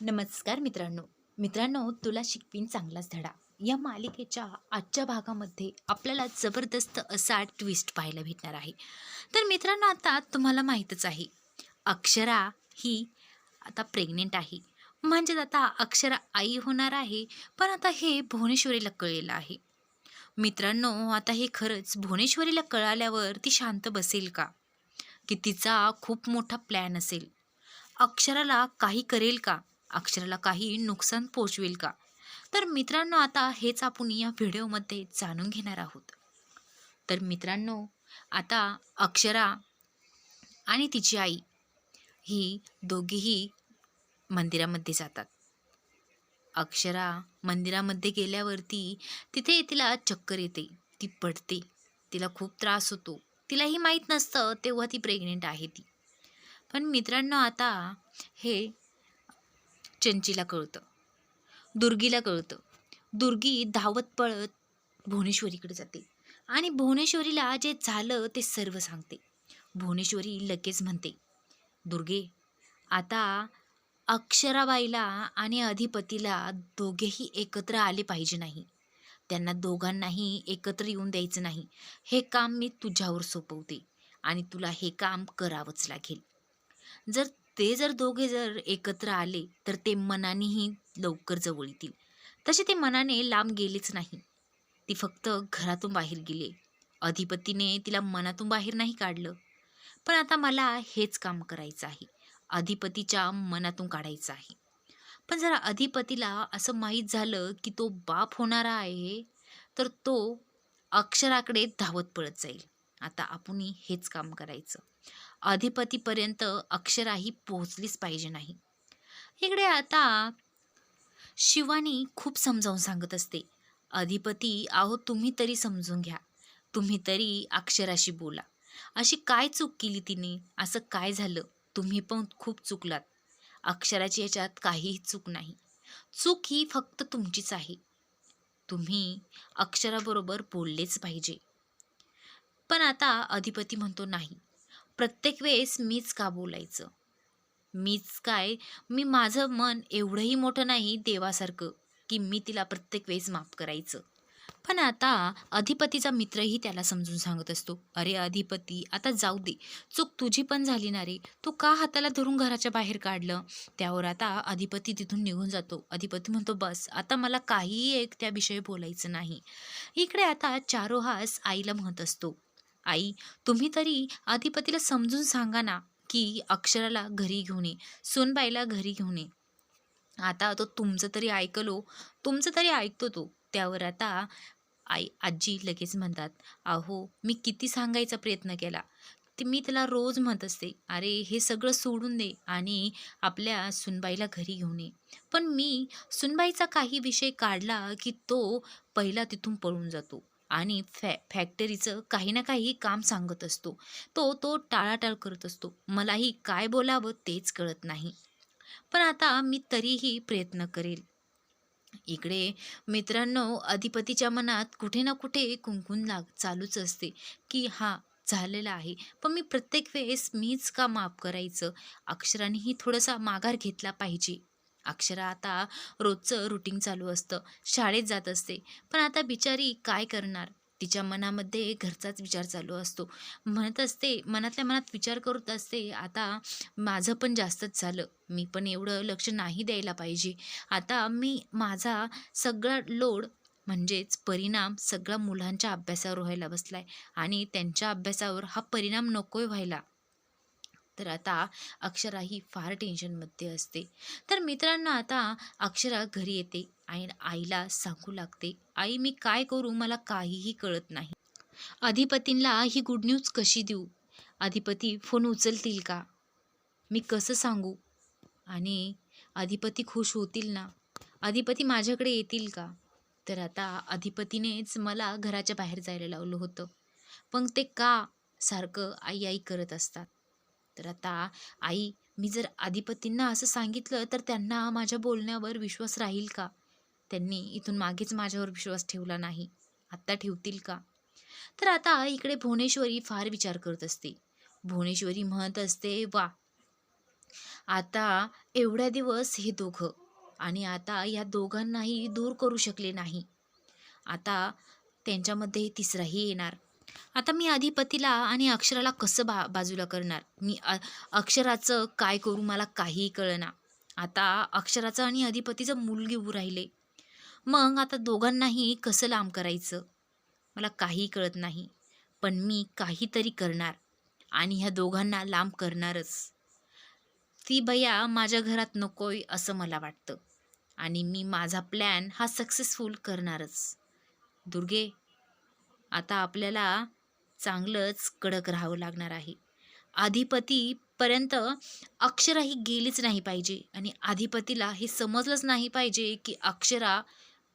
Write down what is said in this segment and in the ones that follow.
नमस्कार मित्रांनो. मित्रांनो तुला शिकवीन चांगलाच धडा. या मालिकेच्या आजच्या भागामध्ये आपल्याला जबरदस्त असा ट्विस्ट पाहायला भेटणार आहे. तर मित्रांनो आता तुम्हाला माहीतच आहे अक्षरा ही आता प्रेग्नेंट आहे. म्हणजेच आता अक्षरा आई होणार आहे पण आता हे भुवनेश्वरीला कळलेलं आहे. मित्रांनो आता हे खरंच भुवनेश्वरीला कळाल्यावर ती शांत बसेल का? की तिचा खूप मोठा प्लॅन असेल. अक्षराला काही करेल का? अक्षराला काही नुकसान पोचवेल का? तर मित्रांनो आता हेच आपण या व्हिडिओमध्ये जाणून घेणार आहोत. तर मित्रांनो आता अक्षरा आणि तिची आई ही दोघीही मंदिरामध्ये जातात. अक्षरा मंदिरामध्ये गेल्यावरती तिथे तिला चक्कर येते ती पडते तिला खूप त्रास होतो. तिलाही माहीत नसतं तेव्हा ती प्रेग्नेंट आहे ती. पण मित्रांनो आता हे चंचीला कळतं. दुर्गीला कळतं. दुर्गी धावत पळत भुवनेश्वरीकडे जाते आणि भुवनेश्वरीला जे झालं ते सर्व सांगते. भुवनेश्वरी लगेच म्हणते दुर्गे आता अक्षराबाईला आणि अधिपतीला दोघेही एकत्र आले पाहिजे नाही. त्यांना दोघांनाही एकत्र येऊन द्यायचं नाही. हे काम मी तुझ्यावर सोपवते आणि तुला हे काम करावंच लागेल. जर ते जर दोघे जर एकत्र आले तर ते मनानेही लवकर जवळ येतील. तसे ते मनाने लांब गेलेच नाही. ती फक्त घरातून बाहेर गेले. अधिपतीने तिला मनातून बाहेर नाही काढलं. पण आता मला हेच काम करायचं आहे. अधिपतीच्या मनातून काढायचं आहे. पण जरा अधिपतीला असं माहीत झालं की तो बाप होणारा आहे तर तो अक्षराकडे धावत पळत जाईल. आता आपणही हेच काम करायचं. अधिपतीपर्यंत अक्षराही पोहोचलीच पाहिजे नाही. इकडे आता शिवानी खूप समजावून सांगत असते अधिपती आहो तुम्ही तरी समजून घ्या. तुम्ही तरी अक्षराशी बोला. अशी काय चूक केली तिने? असं काय झालं? तुम्ही पण खूप चुकलात. अक्षराची याच्यात काहीही चूक नाही. चूक ही फक्त तुमचीच आहे. तुम्ही अक्षराबरोबर बोललेच पाहिजे. पण आता अधिपती म्हणतो नाही. प्रत्येक वेळेस मीच का बोलायचं? मीच काय? मी माझं मन एवढंही मोठं नाही देवासारखं की मी तिला प्रत्येक वेळेस माफ करायचं. पण आता अधिपतीचा मित्रही त्याला समजून सांगत असतो. अरे अधिपती आता जाऊ दे. चूक तुझी पण झाली ना रे. तू का हाताला धरून घराच्या बाहेर काढलं? त्यावर आता अधिपती तिथून निघून जातो. अधिपती म्हणतो बस आता मला काहीही एक त्याविषयी बोलायचं नाही. इकडे आता चारोहास आईला म्हणत असतो. आई तुम्ही तरी अधिपतीला समजून सांगा ना की अक्षराला घरी घेऊन ये सोनबाईला घरी घेऊन ये. आता तो तुमचं तरी ऐकलो तुमचं तरी ऐकतो तो. त्यावर आता आई आजी लगेच म्हणतात अहो मी किती सांगायचा प्रयत्न केला. ते मी त्याला रोज म्हणत असते अरे हे सगळं सोडून दे आणि आपल्या सुनबाईला घरी घेऊन ये. पण मी सुनबाईचा काही विषय काढला की तो पहिला तिथून पळून जातो. आणि फॅ फॅक्टरीचं काही ना काही काम सांगत असतो. तो तो टाळाटाळ करत असतो. मलाही काय बोलावं तेच कळत नाही. पण आता मी तरीही प्रयत्न करेल. इकडे मित्रांनो अधिपतीच्या मनात कुठे ना कुठे कुंकून लाग चालूच असते की हा झालेला आहे. पण मी प्रत्येक वेळेस मीच का माफ करायचं? अक्षरानेही थोडासा माघार घेतला पाहिजे. अक्षरा आता रोजचं रुटीन चालू असतं. शाळेत जात असते. पण आता बिचारी काय करणार? तिच्या मनामध्ये घरचाच विचार चालू असतो. म्हणत असते मनातल्या मनात विचार करत असते आता माझं पण जास्तच झालं. मी पण एवढं लक्ष नाही द्यायला पाहिजे. आता मी माझा सगळा लोड म्हणजेच परिणाम सगळा मुलांच्या अभ्यासावर व्हायला बसला आहे आणि त्यांच्या अभ्यासावर हा परिणाम नको व्हायला. तर आता अक्षरा ही फार टेन्शनमध्ये असते. तर मित्रांनो आता अक्षरा घरी येते आणि आईला सांगू लागते आई मी काय करू? मला काहीही कळत नाही. अधिपतींना ही गुड न्यूज कशी देऊ? अधिपती फोन उचलतील का? मी कसं सांगू? आणि अधिपती खुश होतील ना? अधिपती माझ्याकडे येतील का? तर आता अधिपतीनेच मला घराच्या बाहेर जायला लावलं होतं. पण ते का? सारखं आई आई करत असतात. तर आता आई मी जर अधिपतींना असं सांगितलं तर त्यांना माझ्या बोलण्यावर विश्वास राहील का? त्यांनी इथून मागेच माझ्यावर विश्वास ठेवला नाही. आत्ता ठेवतील का? तर आता इकडे भुवनेश्वरी फार विचार करत असते. भुवनेश्वरी म्हणत असते वा आता एवढ्या दिवस हे दोघं आणि आता या दोघांनाही दूर करू शकले नाही. आता त्यांच्यामध्ये तिसराही येणार. आता मी अधिपतीला आणि अक्षराला कसं बा बाजूला करणार? मी अक्षराचं काय करू मला काहीही कळना. आता अक्षराचं आणि अधिपतीचं मुलगी उभं राहिले. मग आता दोघांनाही कसं लांब करायचं? मला काही कळत नाही. पण मी काहीतरी करणार. आणि ह्या दोघांना लांब करणारच. ती बया माझ्या घरात नकोय असं मला वाटतं. आणि मी माझा प्लॅन हा सक्सेसफुल करणारच. दुर्गे आता आपल्याला चांगलंच कडक राहावं लागणार आहे. अधिपतीपर्यंत अक्षरा ही गेलीच नाही पाहिजे आणि अधिपतीला हे समजलंच नाही पाहिजे की अक्षरा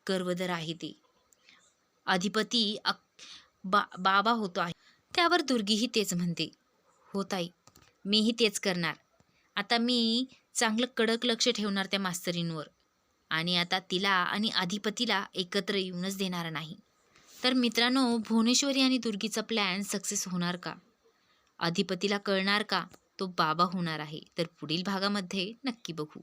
गर्वदर आहे ते. अधिपती अक बा बाबा होतो आहे. त्यावर दुर्गीही तेच म्हणते. होत ताई मीही तेच करणार. आता मी चांगलं कडक लक्ष ठेवणार त्या मास्तरींवर आणि आता तिला आणि अधिपतीला एकत्र येऊनच देणार नाही. तर मित्रांनो भुवनेश्वरी आणि दुर्गीचा प्लॅन सक्सेस होणार का? अधिपतीला कळणार का? तो बाबा होणार आहे. तर पुढील भागामध्ये नक्की बघू.